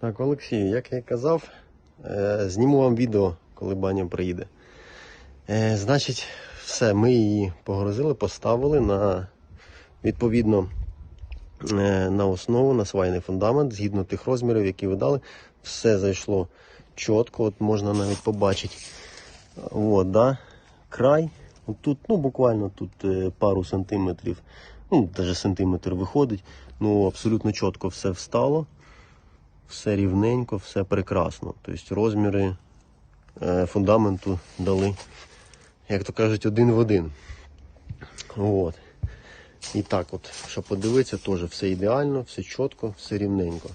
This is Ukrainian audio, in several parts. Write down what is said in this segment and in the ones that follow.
Так, Олексію, як я казав, е, зніму вам відео, коли баня приїде. Е, Значить, все, ми її погрузили, поставили на відповідно е, на основу, на свайний фундамент, згідно тих розмірів, які ви дали. Все зайшло чітко, от можна навіть побачити. От, да, край. От тут, ну, буквально тут пару сантиметрів, ну, навіть сантиметр виходить. Ну, абсолютно чітко все встало все рівненько, все прекрасно. Тобто розміри е, фундаменту дали, як то кажуть, один в один. От. І так от, щоб подивитися, теж все ідеально, все чітко, все рівненько.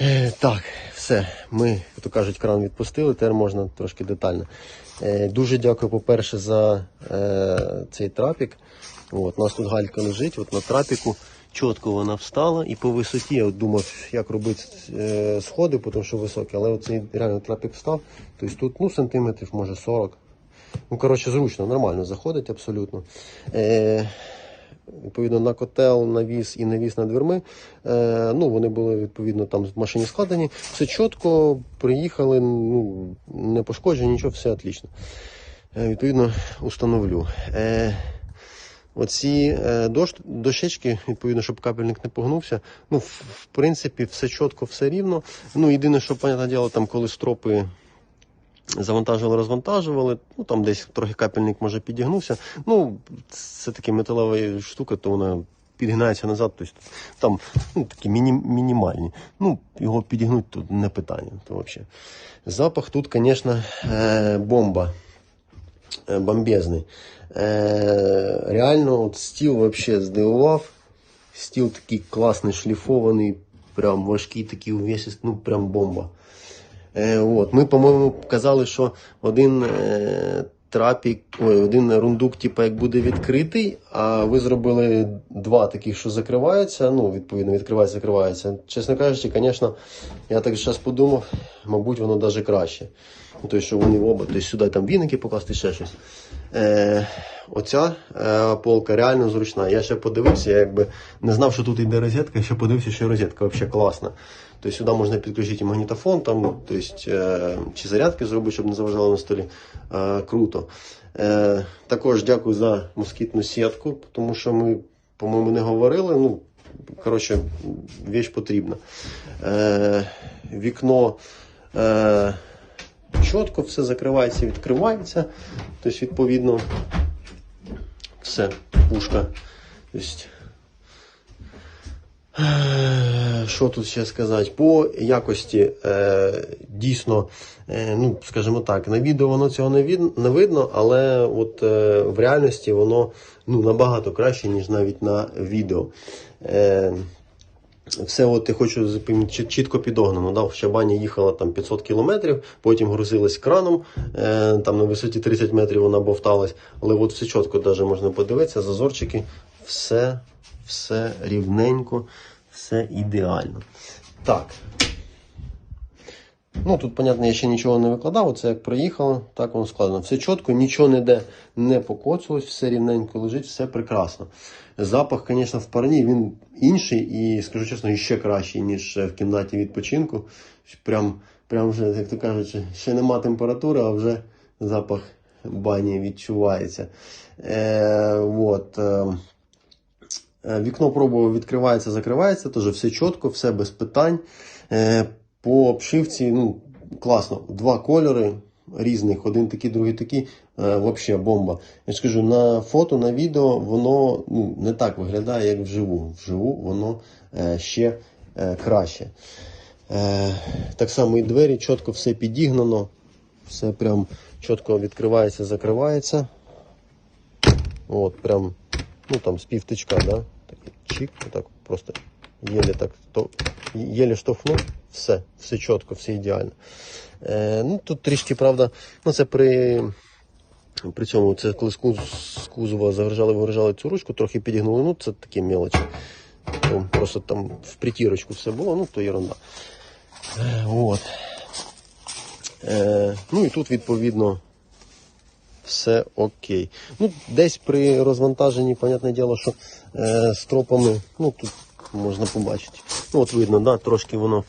Е, так, все. Ми, як то кажуть, кран відпустили, тепер можна трошки детально. Е, дуже дякую, по-перше, за цей трапік. От, у нас тут галька лежить, от на трапіку чітко вона встала і по висоті я думав, як робити е, сходи, тому що високі, але оцей реально трапік встав. Тобто тут ну, сантиметрів, може 40. Ну, коротше, зручно, нормально заходить абсолютно. Е, відповідно на котел, навіс і навіс над дверми. Е, ну, вони були відповідно там в машині складені. Все чітко, приїхали, ну, не пошкоджені, нічого, все отлично. Е, відповідно, установлю. Е, Оці е, дощ, дощечки, відповідно, щоб капельник не погнувся. Ну, в, принципі, все чітко, все рівно. Ну, єдине, що, понятне діло, там, коли стропи завантажували, розвантажували, ну там десь трохи капельник може підігнувся. Ну, це таки металева штука, то вона підгинається назад, тобто там ну, такі міні, мінімальні. Ну, його підігнути тут не питання. То взагалі. Запах тут, звісно, е, бомба. Е, бомбезний. Е, реально, от стіл вообще здивував. Стіл такий класний, шліфований, прям важкий, такий увесистий, ну прям бомба. Е, от. Ми, по-моєму, казали, що один е, трапік, ой, один рундук, типу, як буде відкритий, а ви зробили два таких, що закриваються. Ну, відповідно, відкривається, закривається. Чесно кажучи, звісно, я так зараз подумав, мабуть, воно навіть краще. Ну, Тобто, що вони оба, тобто сюди там віники покласти ще щось. Е, оця е, полка реально зручна. Я ще подивився, я якби не знав, що тут йде розетка, ще подивився, що розетка взагалі класна. Тобто сюди можна підключити і магнітофон, там, тобто, е, чи зарядки зробити, щоб не заважало на столі. Е, круто. Е, також дякую за москітну сітку, тому що ми, по-моєму, не говорили. Ну, коротше, віч потрібна. Е, вікно. Е, чітко все закривається, відкривається. Тобто, відповідно, все, пушка. Тобто, е, що тут ще сказати? По якості е, дійсно, е, ну, скажімо так, на відео воно цього не, від, не видно, але от е, в реальності воно ну, набагато краще, ніж навіть на відео. Е, все от я хочу чітко підогнано. Да? В Чабані їхала там 500 кілометрів, потім грузилась краном, е, там на висоті 30 метрів вона бовталась, але от все чітко даже можна подивитися, зазорчики, все, все рівненько, все ідеально. Так. Ну, тут, понятно, я ще нічого не викладав, оце як проїхало, так воно складено. Все чітко, нічого ніде не покоцалось, все рівненько лежить, все прекрасно. Запах, звісно, в парні він інший і, скажу чесно, ще кращий, ніж в кімнаті відпочинку. Прям, прям вже, як то кажуть, ще нема температури, а вже запах бані відчувається. Е, от, е, Е, Вікно пробував відкривається, закривається, теж все чітко, все без питань. Е, По обшивці, ну, класно. Два кольори різних, один такий, другий такий. Е, Взагалі бомба. Я ж кажу, на фото, на відео воно ну, не так виглядає, як вживу. Вживу воно е, ще е, краще. Так само і двері, чітко все підігнано, все прям чітко відкривається, закривається. От, прям, ну там з півтичка, да? Такий чик, отак просто єлі так, то, єлі штовхнув, все, все чітко, все ідеально. Е, ну, тут трішки, правда, ну це при, при цьому, це коли з куз- з кузова загружали, вигружали цю ручку, трохи підігнули, ну це такі мелочі. То просто там в притірочку все було, ну то ерунда. Е, от. Е, ну і тут, відповідно, все окей. Ну, десь при розвантаженні, понятне діло, що е, з тропами, ну тут можна побачити. Ну, от видно, да, трошки воно